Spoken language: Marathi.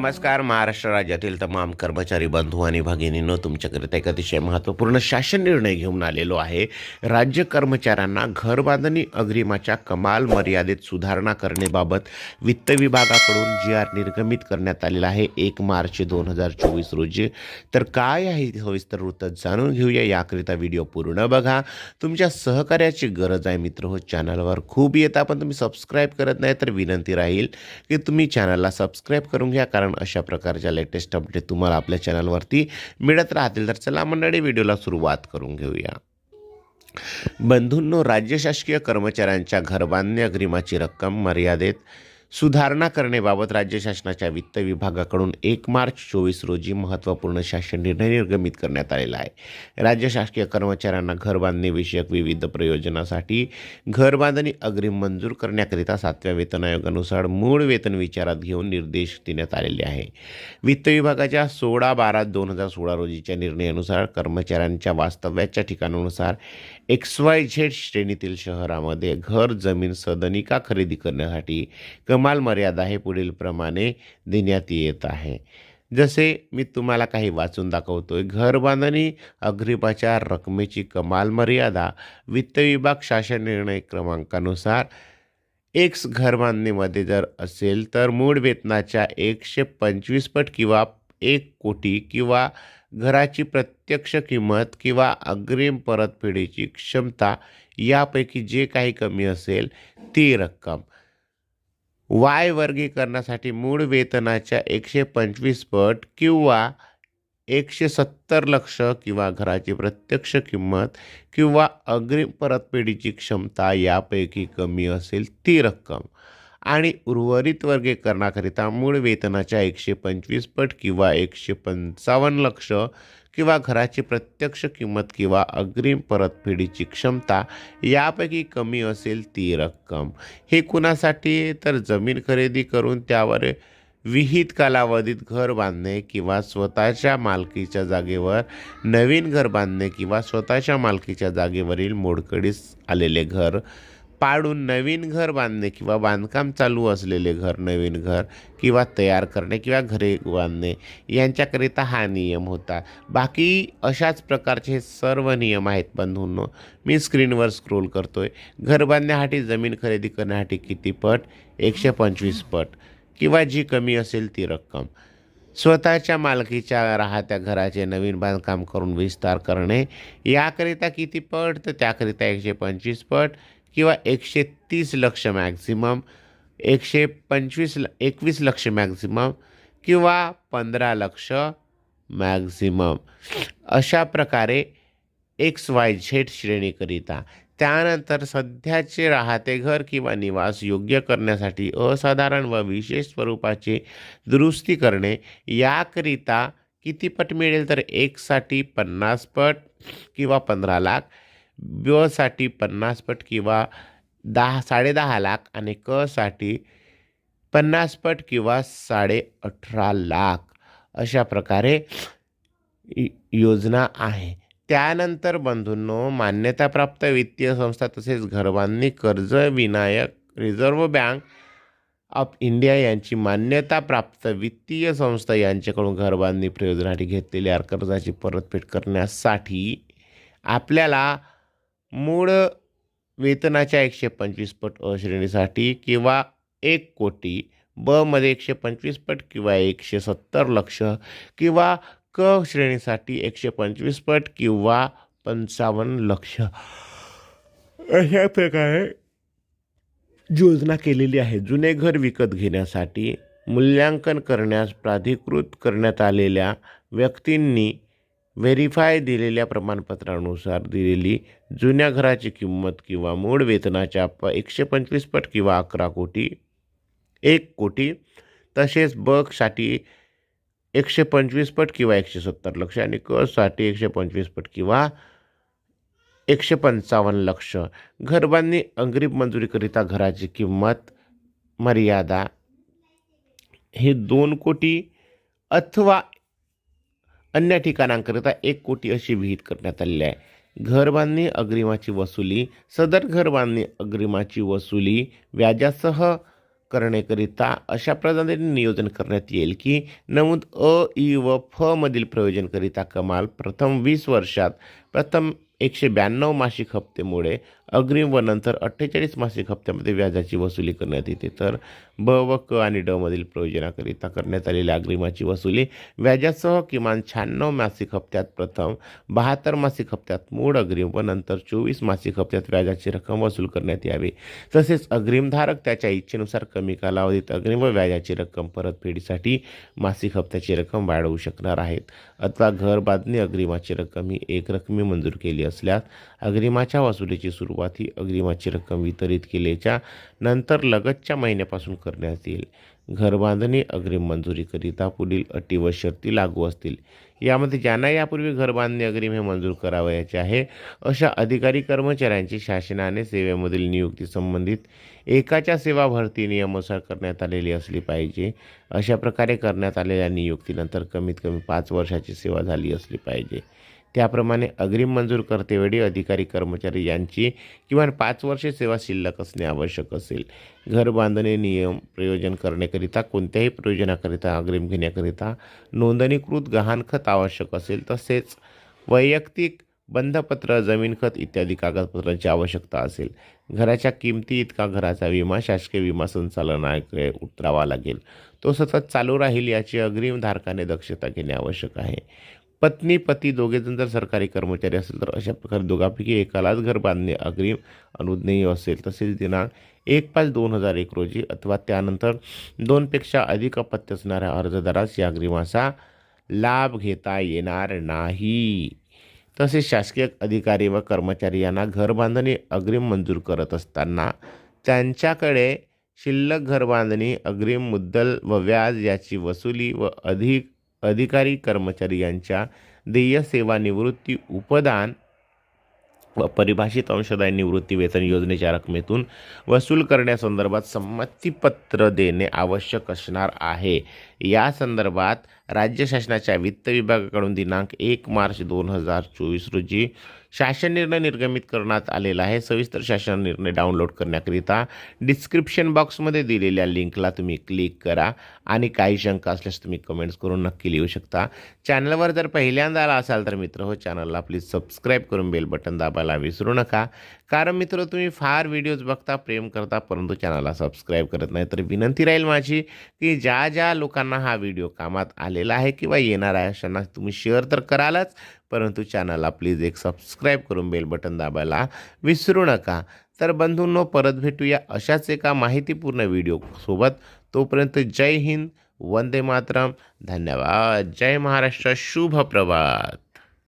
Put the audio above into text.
नमस्कार महाराष्ट्र राज्यातील तमाम कर्मचारी बंधू आणि भगिनींनो तुमच्याकरिता एक अतिशय महत्त्वपूर्ण शासन निर्णय घेऊन आलेलो आहे. राज्य कर्मचाऱ्यांना घरबांधणी अग्रिमाच्या कमाल मर्यादेत सुधारणा करण्याबाबत वित्त विभागाकडून जी आर निर्गमित करण्यात आलेला आहे एक मार्च दोन हजार चोवीस रोजी. तर काय आहे सविस्तर वृत्त जाणून घेऊया. याकरिता व्हिडिओ पूर्ण बघा. तुमच्या सहकार्याची गरज आहे मित्र हो चॅनलवर खूप येता पण तुम्ही सबस्क्राईब करत नाही तर विनंती राहील की तुम्ही चॅनलला सबस्क्राईब करून घ्या कारण अशा प्रकारच्या लेटेस्ट अपडेट तुम्हाला आपल्या चॅनलवरती मिळत राहतील. तर चला मंडळी व्हिडिओला सुरुवात करून घेऊया. बंधूंनो राज्य शासकीय कर्मचाऱ्यांच्या घरबांधणी अग्रिमाची रक्कम मर्यादेत सुधारणा करण्याबाबत राज्य शासनाच्या वित्त विभागाकडून एक मार्च चोवीस रोजी महत्त्वपूर्ण शासन निर्णय निर्गमित करण्यात आलेला आहे. राज्य शासकीय कर्मचाऱ्यांना घर विषयक विविध प्रयोजनासाठी घर बांधणी अग्रिम मंजूर करण्याकरिता सातव्या वेतन आयोगानुसार मूळ वेतन विचारात घेऊन निर्देश देण्यात आलेले आहे. वित्त विभागाच्या सोळा बारा दोन हजार सोळा रोजीच्या निर्णयानुसार कर्मचाऱ्यांच्या वास्तव्याच्या ठिकाणानुसार एक्स वाय झेड श्रेणीतील शहरामध्ये घर जमीन सदनिका खरेदी करण्यासाठी कमाल मर्यादा हे पुढीलप्रमाणे देण्यात येत आहे. जसे मी तुम्हाला काही वाचून दाखवतोय घर बांधणी अग्रिमाच्या रकमेची कमाल मर्यादा वित्त विभाग शासन निर्णय क्रमांकानुसार एक्स घर बांधणीमध्ये जर असेल तर मूळ वेतनाच्या एकशे पंचवीस पट किंवा एक कोटी किंवा घराची प्रत्यक्ष किंमत किंवा अग्रिम परतफेडीची क्षमता यापैकी जे काही कमी असेल ती रक्कम. वाय वर्गीकरणासाठी मूळ वेतनाच्या एकशे पंचवीस पट किंवा एकशे सत्तर लक्ष किंवा घराची प्रत्यक्ष किंमत किंवा अग्रिम परतफेडीची क्षमता यापैकी कमी असेल ती रक्कम. आणि उर्वरित वर्गीकरणाकरिता मूळ वेतनाच्या एकशे पंचवीस पट किंवा एकशे पंचावन्न लक्ष किंवा घराची प्रत्यक्ष किंमत किंवा अग्रिम परतफेडीची क्षमता यापैकी कमी असेल ती रक्कम. हे कुणासाठी? तर जमीन खरेदी करून त्यावर विहित कालावधीत घर बांधणे किंवा स्वतःच्या मालकीच्या जागेवर नवीन घर बांधणे किंवा स्वतःच्या मालकीच्या जागेवरील मोडकडीस आलेले घर पाडून नवीन घर बांधणे किंवा बांधकाम चालू असलेले घर नवीन घर किंवा तयार करणे किंवा घरे बांधणे यांच्याकरिता हा नियम होता. बाकी अशाच प्रकारचे हे सर्व नियम आहेत बंधूंनो. मी स्क्रीनवर स्क्रोल करतो आहे घर बांधण्यासाठी जमीन खरेदी करण्यासाठी किती पट? एकशे पंचवीस पट. किंवा जी कमी असेल ती रक्कम. स्वतःच्या मालकीच्या राहत्या घराचे नवीन बांधकाम करून विस्तार करणे. याकरिता किती पट? तर त्याकरिता एकशे पंचवीस पट. किंवा एकशे तीस लक्ष मॅक्झिमम एकशे पंचवीस ल एकवीस लक्ष मॅक्झिमम किंवा पंधरा लक्ष मॅक्झिमम अशा प्रकारे एक्स वाय झेड श्रेणीकरिता. त्यानंतर सध्याचे राहते घर किंवा निवास योग्य करण्यासाठी असाधारण व विशेष स्वरूपाचे दुरुस्ती करणे याकरिता किती पट मिळेल तर एकसाठी पन्नास पट किंवा पंधरा लाख साठी पन्नास पट किंवा दहा साडेदहा लाख आणि क साठी पन्नास पट किंवा साडे अठरा लाख अशा प्रकारे योजना आहे. त्यानंतर बंधूंनो मान्यताप्राप्त वित्तीय संस्था तसेच घरबांधणी कर्ज Vinayak reserve bank of India यांची मान्यताप्राप्त वित्तीय संस्था यांच्याकडून घरबांधणी प्रयोजनासाठी घेतलेल्या कर्जाची परतफेड करण्यासाठी आपल्याला मूळ वेतनाच्या एकशे पंचवीस पट अ श्रेणीसाठी किंवा एक कोटी बमध्ये एकशे पंचवीस पट किंवा एकशे सत्तर लक्ष किंवा क श्रेणीसाठी एकशे पंचवीस पट किंवा पंचावन्न लक्ष. अशा प्रकारे योजना केलेली आहे. जुने घर विकत घेण्यासाठी मूल्यांकन करण्यास प्राधिकृत करण्यात आलेल्या व्यक्तींनी व्हेरीफाय दिलेल्या प्रमाणपत्रानुसार दिलेली जुन्या घराची किंमत किंवा मूळ वेतनाच्या प एकशे पंचवीस पट किंवा अकरा कोटी एक कोटी तसेच बघसाठी एकशे पंचवीस पट किंवा एकशे सत्तर लक्ष आणि कसाठी एकशे पंचवीस पट किंवा एकशे पंचावन्न लक्ष. घरबांनी अग्रिम मंजुरीकरिता घराची किंमत मर्यादा हे दोन कोटी अथवा अन्य ठिकाणांकरिता एक कोटी अशी विहित करण्यात आलेली आहे. घरबांधणी अग्रिमाची वसुली सदर घरबांधणी अग्रिमाची वसुली व्याजासह करण्याकरिता अशा प्रकारे नियोजन करण्यात येईल की नमूद अ ई व फ मधील प्रयोजनकरिता कमाल प्रथम वीस वर्षात प्रथम एकशे ब्याण्णव मासिक हप्तेमुळे अग्रिम व नंतर अठ्ठेचाळीस मासिक हप्त्यामध्ये व्याजाची वसुली करण्यात येते. तर ब व क आणि ड मधील प्रयोजनाकरिता करण्यात आलेल्या अग्रिमाची वसुली व्याजासह किमान शहाण्णव मासिक हप्त्यात प्रथम बहात्तर मासिक हप्त्यात मूळ अग्रिम व नंतर चोवीस मासिक हप्त्यात व्याजाची रक्कम वसूल करण्यात यावी. तसेच अग्रिमधारक त्याच्या इच्छेनुसार कमी कालावधीत अग्रिम व व्याजाची रक्कम परतफेडीसाठी मासिक हप्त्याची रक्कम वाढवू शकणार आहेत. अथवा घर बांधणी अग्रिमाची रक्कम ही एक रकमी मंजूर केली असल्यास अग्रिमाच्या वसुलीची सुरुवात ही अग्रिमाची रक्कम वितरित केल्याच्यानंतर लगतच्या महिन्यापासून करण्यात येईल. घरबांधणी अग्रिम मंजुरीकरिता पुढील अटी व शर्ती लागू असतील. यामध्ये ज्यांना यापूर्वी घरबांधणी अग्रिम हे मंजूर करावयाचे आहे अशा अधिकारी कर्मचाऱ्यांची शासनाने सेवेमधील नियुक्ती संबंधित एकाच्या सेवा भरती नियमानुसार करण्यात आलेली असली पाहिजे. अशा प्रकारे करण्यात आलेल्या नियुक्तीनंतर कमीत कमी पाच वर्षाची सेवा झाली असली पाहिजे. त्याप्रमाणे अग्रिम मंजूर करतेवेळी अधिकारी कर्मचारी यांची किमान पाच वर्षे सेवा शिल्लक असणे आवश्यक असेल. घर बांधणे नियम प्रयोजन करण्याकरिता कोणत्याही प्रयोजनाकरिता अग्रिम घेण्याकरिता नोंदणीकृत गहाणखत आवश्यक असेल तसेच वैयक्तिक बंधपत्र जमीन खत इत्यादी कागदपत्रांची आवश्यकता असेल. घराच्या किमती इतका घराचा विमा शासकीय विमा संचालनाकडे उतरावा लागेल. तो सतत चालू राहील याची अग्रिम धारकाने दक्षता घेणे आवश्यक आहे. पत्नी पती दोघेजण जर सरकारी कर्मचारी असेल तर अशा प्रकारे दोघांपैकी एकालाच घर बांधणे अग्रिम अनुज्ञेय असेल. तसेच दिनांक एक पाच दोन हजार एक रोजी अथवा त्यानंतर दोनपेक्षा अधिक अपत्य असणाऱ्या अर्जदारास या अग्रिमाचा लाभ घेता येणार नाही. तसेच शासकीय अधिकारी व कर्मचारी यांना घर बांधणी अग्रिम मंजूर करत असताना त्यांच्याकडे शिल्लक घर बांधणी अग्रिम मुद्दल व व्याज याची वसुली व अधिक अधिकारी कर्मचारी यांच्या देय सेवा निवृत्ती उपदान व परिभाषित अंशदायी निवृत्ती वेतन योजनेच्या रकमेतून वसूल करण्यासंदर्भात संमतीपत्र देणे आवश्यक असणार आहे. या संदर्भात राज्य शासनाच्या वित्त विभागाकडून दिनांक एक मार्च दोन हजार चोवीस रोजी शासन निर्णय निर्गमित करण्यात आलेला आहे. सविस्तर शासन निर्णय डाउनलोड करण्याकरिता डिस्क्रिप्शन बॉक्समध्ये दिलेल्या लिंकला तुम्ही क्लिक करा आणि काही शंका असल्यास तुम्ही कमेंट्स करून नक्की लिहू शकता. चॅनलवर जर पहिल्यांदा आला असाल तर मित्र हो चॅनलला प्लीज सबस्क्राईब करून बेल बटन दाबायला विसरू नका. कारण मित्र तुम्ही फार व्हिडिओज बघता प्रेम करता परंतु चॅनलला सबस्क्राईब करत नाही तर विनंती राहील माझी की ज्या ज्या लोकांना हा व्हिडिओ कामात आलेला आहे किंवा येणार आहे अशांना तुम्ही शेअर तर करालच परंतु चॅनलला प्लीज एक सबस्क्राईब करून बेल बटन दाबायला विसरू नका. तर बंधूंनो परत भेटूया अशाच एका माहितीपूर्ण व्हिडिओसोबत तोपर्यंत जय हिंद वंदे मातरम. धन्यवाद. जय महाराष्ट्र. शुभ प्रभात.